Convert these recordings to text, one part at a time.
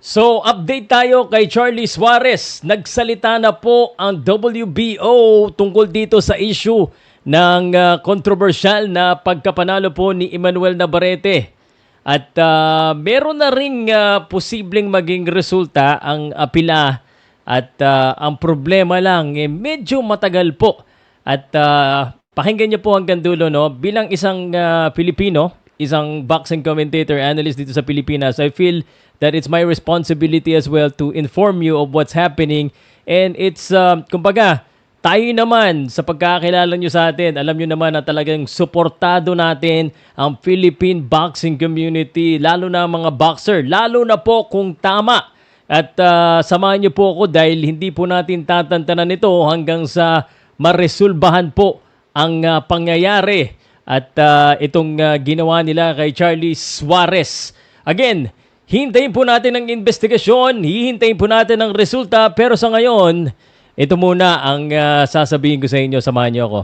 So, update tayo kay Charlie Suarez. Nagsalita na po ang WBO tungkol dito sa issue ng ah, kontrobersyal na pagkapanalo po ni Emmanuel Navarrete. At ah, meron na ring ah, posibleng maging resulta ang apila at ah, ang problema lang eh, medyo matagal po. At ah, pakinggan niyo po hanggang dulo no bilang isang ah, Pilipino, isang boxing commentator, analyst dito sa Pilipinas, I feel that it's my responsibility as well to inform you of what's happening. And it's, um, kumbaga, tayo naman, sa pagkakilala nyo sa atin, alam nyo naman na talagang suportado natin ang Philippine boxing community, lalo na ang mga boxer, lalo na po kung tama. At ah, samahan niyo po ako dahil hindi po natin tatantanan ito hanggang sa maresulbahan po ang ah, pangyayari at ah, itong ah, ginawa nila kay Charlie Suarez. Again, hintayin po natin ang investigasyon, hihintayin po natin ang resulta, pero sa ngayon, ito muna ang ah, sasabihin ko sa inyo, samahan niyo ako.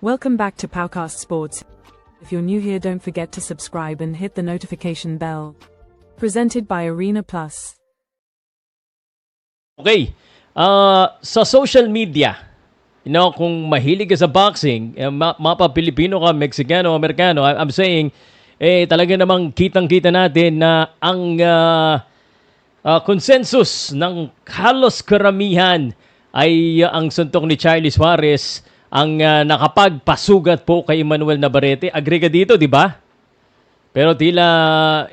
Welcome back to Powcast Sports. If you're new here, don't forget to subscribe and hit the notification bell. Presented by Arena Plus. Okay. Ah, sa social media, you know, kung mahilig ka sa boxing, eh, ma- mapa Pilipino ka, Mexicano, Amerikano, I- I'm saying, eh, talaga namang kitang-kita natin na ang ah, ah, consensus ng halos karamihan ay ah, ang suntok ni Charlie Suarez ang ah, nakapagpasugat po kay Emmanuel Navarrete. Agree ka dito, di ba? Pero tila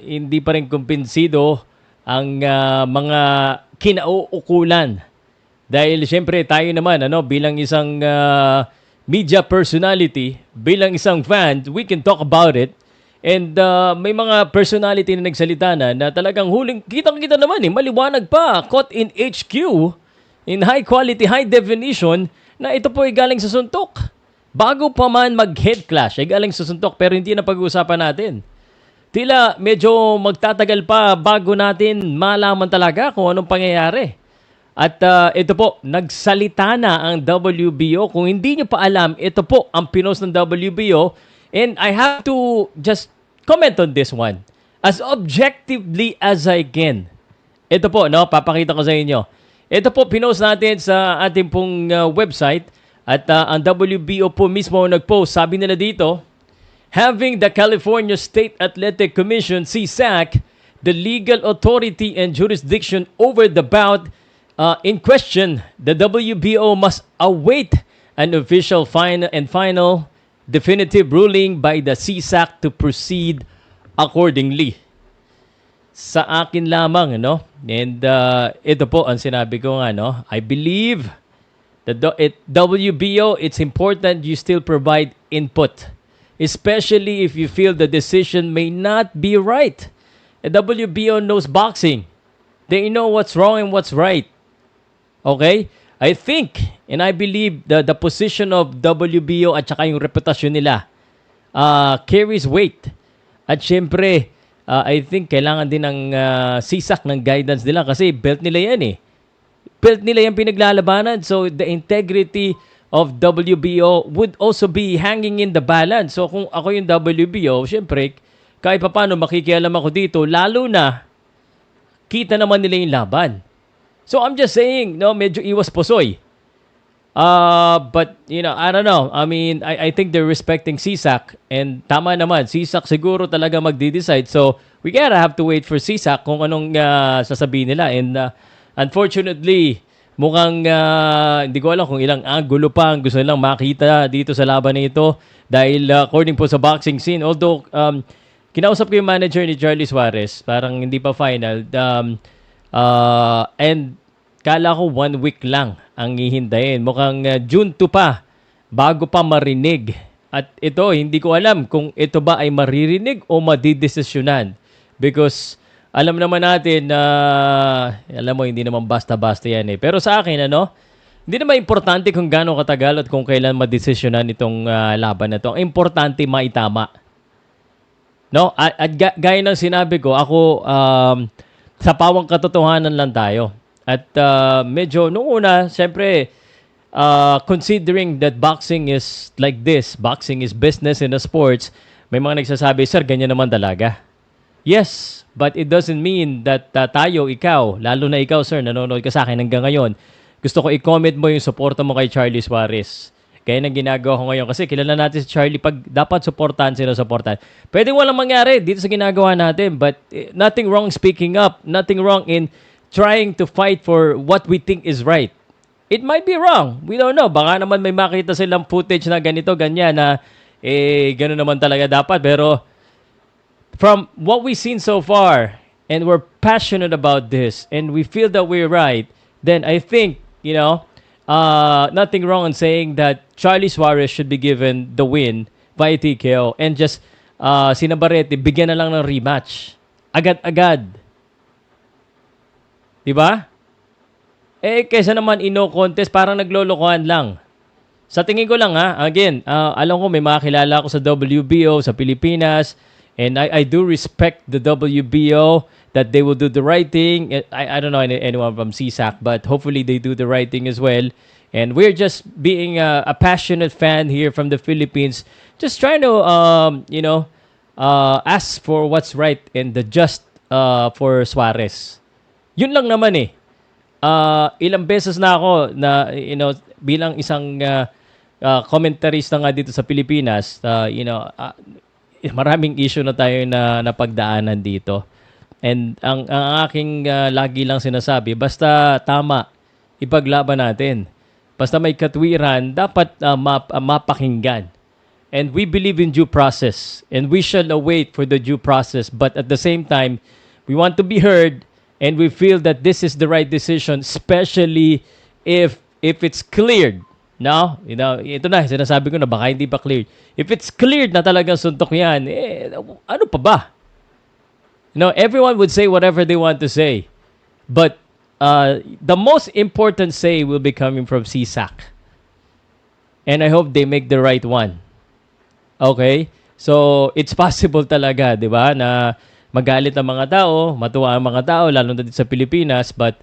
hindi pa rin kumpinsido ang ah, mga kinauukulan. Dahil siyempre tayo naman ano bilang isang ah, media personality, bilang isang fan, we can talk about it. And ah, may mga personality na nagsalita na na talagang huling kitang-kita naman eh, maliwanag pa, caught in HQ in high quality, high definition na ito po ay galing sa suntok. Bago pa man mag-head clash, ay galing sa suntok pero hindi na pag-uusapan natin. Tila medyo magtatagal pa bago natin malaman talaga kung anong pangyayari. At ah, ito po, nagsalita na ang WBO. Kung hindi nyo pa alam, ito po ang pinost ng WBO. And I have to just comment on this one. As objectively as I can. Ito po, no, papakita ko sa inyo. Ito po, pinost natin sa ating pong ah, website. At ah, ang WBO po mismo nag-post. Sabi nila dito, having the California State Athletic Commission, CSAC, the legal authority and jurisdiction over the bout uh, in question, the WBO must await an official final and final definitive ruling by the CSAC to proceed accordingly. Sa akin lamang, no? And uh, ito po ang sinabi ko nga, no? I believe that WBO, it's important you still provide input, especially if you feel the decision may not be right. The WBO knows boxing. They know what's wrong and what's right. Okay? I think and I believe the the position of WBO at saka yung reputasyon nila uh, carries weight. At syempre, uh, I think kailangan din ng uh, sisak ng guidance nila kasi belt nila yan eh. Belt nila yung pinaglalabanan. So the integrity of WBO would also be hanging in the balance. So kung ako yung WBO, syempre, kahit pa paano makikialam ako dito, lalo na kita naman nila yung laban. So I'm just saying, no, medyo iwas posoy. Uh, but, you know, I don't know. I mean, I, I think they're respecting CSAC. And tama naman, CSAC siguro talaga magde-decide. So, we gotta have to wait for CSAC kung anong uh, sasabihin nila. And uh, unfortunately, mukhang uh, hindi ko alam kung ilang angulo pa ang gusto nilang makita dito sa laban na ito. Dahil uh, according po sa boxing scene, although um, kinausap ko yung manager ni Charlie Suarez, parang hindi pa final. Um, uh, and kala ko one week lang ang hihintayin. Mukhang uh, June 2 pa bago pa marinig. At ito, hindi ko alam kung ito ba ay maririnig o madidesisyonan. Because alam naman natin na, alam mo, hindi naman basta-basta yan eh. Pero sa akin, ano, hindi naman importante kung gaano katagal at kung kailan madesisyonan itong ah, laban na to. Ang importante, maitama. No? At, at ga- gaya ng sinabi ko, ako, um, sa pawang katotohanan lang tayo. At uh, medyo, nung una, siyempre, uh, considering that boxing is like this, boxing is business in the sports, may mga nagsasabi, sir, ganyan naman talaga. Yes, but it doesn't mean that uh, tayo, ikaw, lalo na ikaw, sir, nanonood ka sa akin hanggang ngayon, gusto ko i-comment mo yung suporta mo kay Charlie Suarez. Kaya nang ginagawa ko ngayon. Kasi kilala natin si Charlie, pag dapat supportahan sila, supportahan. Pwede walang mangyari dito sa ginagawa natin, but eh, nothing wrong speaking up, nothing wrong in trying to fight for what we think is right. It might be wrong. We don't know. Baka naman may makita silang footage na ganito, ganyan, na eh, gano'n naman talaga dapat. Pero from what we've seen so far, and we're passionate about this, and we feel that we're right, then I think, you know, uh, nothing wrong in saying that Charlie Suarez should be given the win by TKO and just uh, si Navarrete, bigyan na lang ng rematch. Agad-agad. Di ba? Eh, kesa naman ino contest, parang naglolokohan lang. Sa tingin ko lang ha, again, uh, alam ko may mga kilala ako sa WBO, sa Pilipinas, and I, I do respect the WBO that they will do the right thing. Eh, I, I don't know any, anyone from CSAC, but hopefully they do the right thing as well. And we're just being a, a passionate fan here from the Philippines, just trying to, um, you know, uh, ask for what's right and the just uh, for Suarez. Yun lang naman eh uh, ilang beses na ako na you know bilang isang uh, uh, commentarista nga dito sa Pilipinas, uh, you know, uh, maraming issue na tayo na napagdaanan dito. And ang, ang aking uh, lagi lang sinasabi, basta tama, ipaglaban natin. Basta may katwiran, dapat uh, map, uh, mapakinggan. And we believe in due process. And we shall await for the due process. But at the same time, we want to be heard and we feel that this is the right decision, especially if if it's cleared. No? You know, ito na, sinasabi ko na baka hindi pa cleared. If it's cleared na talagang suntok yan, eh, ano pa ba? You know, everyone would say whatever they want to say. But uh, the most important say will be coming from CSAC. And I hope they make the right one. Okay? So, it's possible talaga, di ba, na magalit ang mga tao, matuwa ang mga tao, lalo na dito sa Pilipinas, but,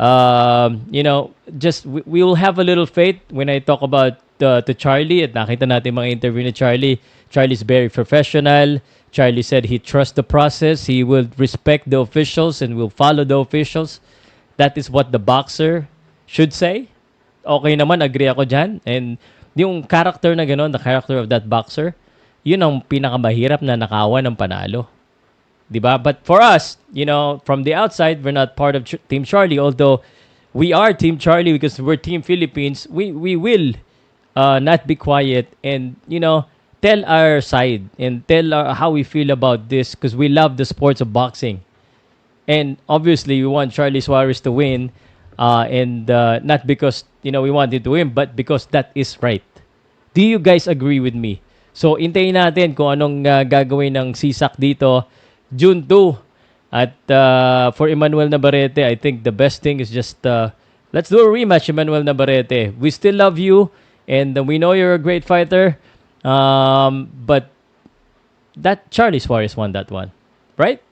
um, you know, just, we, we will have a little faith when I talk about uh, to Charlie, at nakita natin mga interview ni Charlie. Charlie's very professional. Charlie said he trusts the process. He will respect the officials and will follow the officials. That is what the boxer should say. Okay naman, agree ako dyan. And yung character na gano'n, the character of that boxer, yun ang pinakamahirap na nakawan ng panalo. 'Di ba? But for us, you know, from the outside, we're not part of Ch- Team Charlie. Although we are Team Charlie because we're Team Philippines. We we will uh, not be quiet and you know tell our side and tell our, how we feel about this because we love the sports of boxing. And obviously, we want Charlie Suarez to win, uh, and uh, not because you know we want him to win, but because that is right. Do you guys agree with me? So, intayin natin kung anong uh, gagawin ng CSAC dito June 2. At uh, for Emmanuel Navarrete, I think the best thing is just uh, let's do a rematch, Emmanuel Navarrete. We still love you, and we know you're a great fighter. Um, but that Charlie Suarez won that one, right?